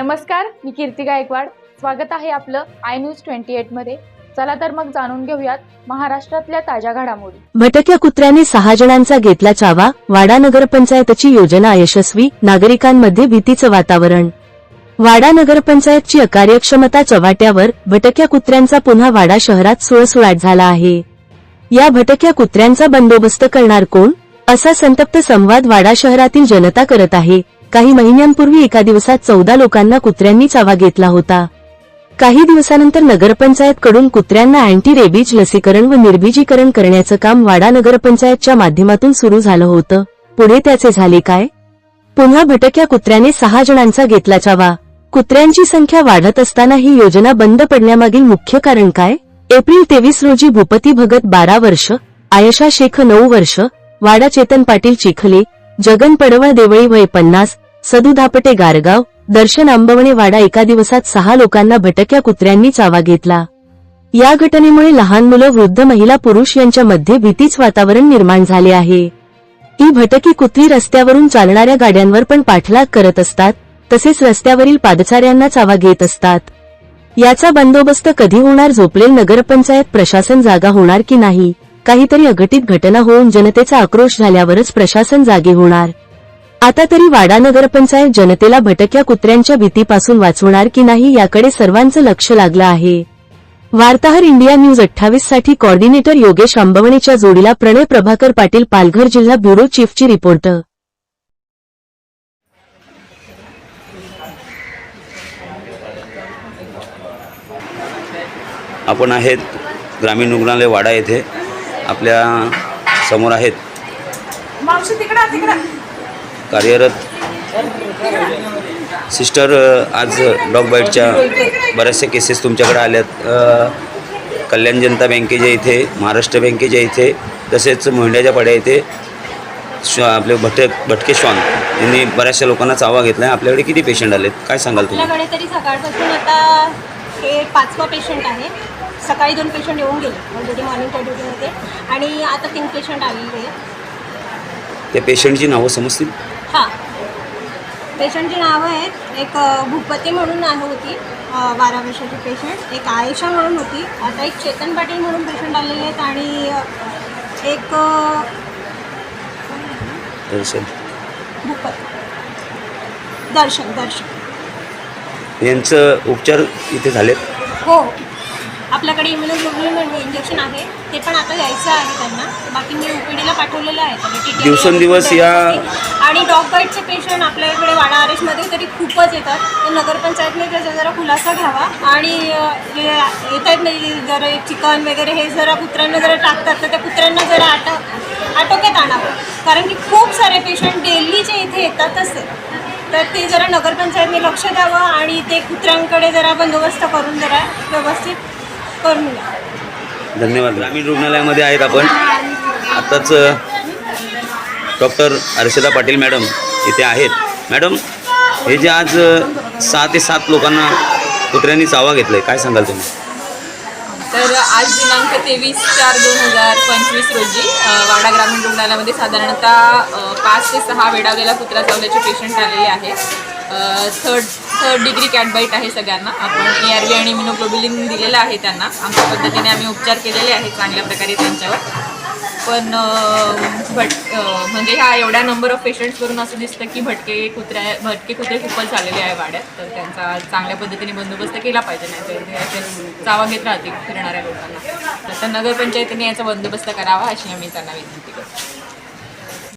नमस्कार मी कीर्ती गायकवाड. स्वागत आहे आपलं आय न्यूज ट्वेंटी एटमध्ये. चला तर मग जाणून घेऊयात महाराष्ट्रातल्या ताज्या घडामोडी. भटक्या कुत्र्याने सहा जणांचा घेतला चावा वाडा नगरपंचायतची योजना यशस्वी नागरिकांमध्ये भीतीचं वातावरण. वाडा नगरपंचायतची अकार्यक्षमता चव्हाट्यावर भटक्या कुत्र्यांचा पुन्हा वाडा शहरात सुळसुळाट झाला आहे. या भटक्या कुत्र्यांचा बंदोबस्त करणार कोण? असा संतप्त संवाद वाडा शहरातील जनता करत आहे. काही महिन्यांपूर्वी एका दिवसात चौदा लोकांना कुत्र्यांनी चावा घेतला होता. काही दिवसानंतर नगरपंचायत कडून कुत्र्यांना अँटी रेबीज लसीकरण व निर्बीजीकरण करण्याचं काम वाडा नगरपंचायतच्या माध्यमातून सुरू झालं होतं. पुढे त्याचे झाले काय? पुन्हा भटक्या कुत्र्याने सहा जणांचा घेतला चावा. कुत्र्यांची संख्या वाढत असताना ही योजना बंद पडण्यामागील मुख्य कारण काय? एप्रिल तेवीस रोजी भूपती भगत बारा वर्ष आयशा शेख नऊ वर्ष वाडा चेतन पाटील चिखले जगन पडवळ देवळी वय पन्नास सदू धापटे गारगाव दर्शन आंबवणे वाडा एका दिवसात सहा लोकांना भटक्या कुत्र्यांनी चावा घेतला. या घटनेमुळे लहान मुलं वृद्ध महिला पुरुष यांच्यामध्ये भीतीच वातावरण निर्माण झाले आहे. ही भटकी कुत्री रस्त्यावरून चालणाऱ्या गाड्यांवर पण पाठलाग करत असतात तसेच रस्त्यावरील पादचाऱ्यांना चावा घेत असतात. याचा बंदोबस्त कधी होणार झोपलेल नगरपंचायत प्रशासन जागा होणार की नाही? काहीतरी अघटित घटना होऊन जनतेचा आक्रोश झाल्यावरच प्रशासन जागे होणार. आता तरी वाडा नगरपंचायत जनतेला भटक्या कुत्र्यांच्या भीतीपासून वाचवणार की नाही याकडे सर्वांचं लक्ष लागलं आहे. वार्ताहर इंडिया न्यूज अठ्ठावीससाठी कॉर्डिनेटर योगेश आंबवणेच्या जोडीला प्रणय प्रभाकर पाटील पालघर जिल्हा ब्युरो चीफची रिपोर्ट. आपण आहेत ग्रामीण रुग्णालय वाडा येथे. आपल्यासमोर आहेत. मावशी तिकडा तिकडा. कार्यरत सिस्टर आज डॉग बाईटच्या बऱ्याचशा केसेस तुमच्याकडे आल्यात. कल्याण जनता बँकेच्या इथे महाराष्ट्र बँकेच्या इथे तसेच मोंढ्याच्या पाड्या इथे श्व आपले भटक भटके श्वान यांनी बऱ्याचशा लोकांना चावा घेतला आहे आपल्याकडे किती पेशंट आलेत? काय सांगाल तुम्ही? आपल्याकडे तरी सकाळपासून आता हे पाचवा पेशंट आहे. सकाळी दोन पेशंट येऊन गेले ऑलरेडी मॉर्निंगच्या ड्युटीमध्ये आणि आता तीन पेशंट आलेले आहेत. त्या पेशंटची नावं समजतील? पेशंटची नावं आहेत. एक भूपती म्हणून आहे होती. बारा वर्षाची पेशंट. एक आयशा म्हणून होती. आता एक चेतन पाटील म्हणून पेशंट आलेले आहेत आणि एक दर्शन. भूपत. दर्शन दर्शन. यांचं उपचार इथे झालेत? हो. आपल्याकडे इम्युनोग्लोबुलिन इंजेक्शन आहे ते पण आता द्यायचं आहे त्यांना. बाकी मी ओपीडीला पाठवलेलं आहे. दिवसेंदिवस या- आणि डॉग बाईटचे पेशंट आपल्याकडे वाडा आरेशमध्ये तरी खूपच येतात. तर नगरपंचायतने त्याचा जरा खुलासा घ्यावा. आणि अ, जे येत आहेत म्हणजे जरा चिकन वगैरे हे जरा कुत्र्यांना जरा टाकतात तर त्या कुत्र्यांना जरा आटा आटोक्यात आणावं. कारण की खूप सारे पेशंट डेलीचे इथे येतातच तर ते जरा नगरपंचायतने लक्ष द्यावं आणि ते कुत्र्यांकडे जरा बंदोबस्त करून जरा व्यवस्थित करून द्या धन्यवाद. ग्रामीण रुग्णालयामध्ये आहेत आपण. आत्ताच डॉक्टर हर्षदा पाटील मॅडम इथे आहेत. मॅडम हे जे आज सहा ते सात लोकांना कुत्र्यांनी चावा घेतला आहे काय सांगाल तुम्ही? तर आज दिनांक तेवीस चार दोन हजार पंचवीस रोजी वाडा ग्रामीण रुग्णालयामध्ये साधारणतः पाच ते सहा वेडावलेला कुत्रा चावल्याचे पेशंट आलेले आहेत. थर्ड थर्ड डिग्री कॅटबाईट आहे सगळ्यांना. आपण ए आर व्ही आणि इम्युनोग्लोबुलिन दिलेलं आहे त्यांना. आमच्या पद्धतीने आम्ही उपचार केलेले आहेत चांगल्या प्रकारे त्यांच्यावर. पण भट म्हणजे ह्या एवढ्या नंबर ऑफ पेशंट्सवरून असं दिसतं की भटके कुत्र्या भटके कुत्रे खूपच झालेले आहे वाड्यात. तर त्यांचा चांगल्या पद्धतीने बंदोबस्त केला पाहिजे नाही तर चावा घेत राहतील फिरणाऱ्या लोकांना. तर तर नगरपंचायतीने याचा बंदोबस्त करावा अशी आम्ही त्यांना विनंती करतो.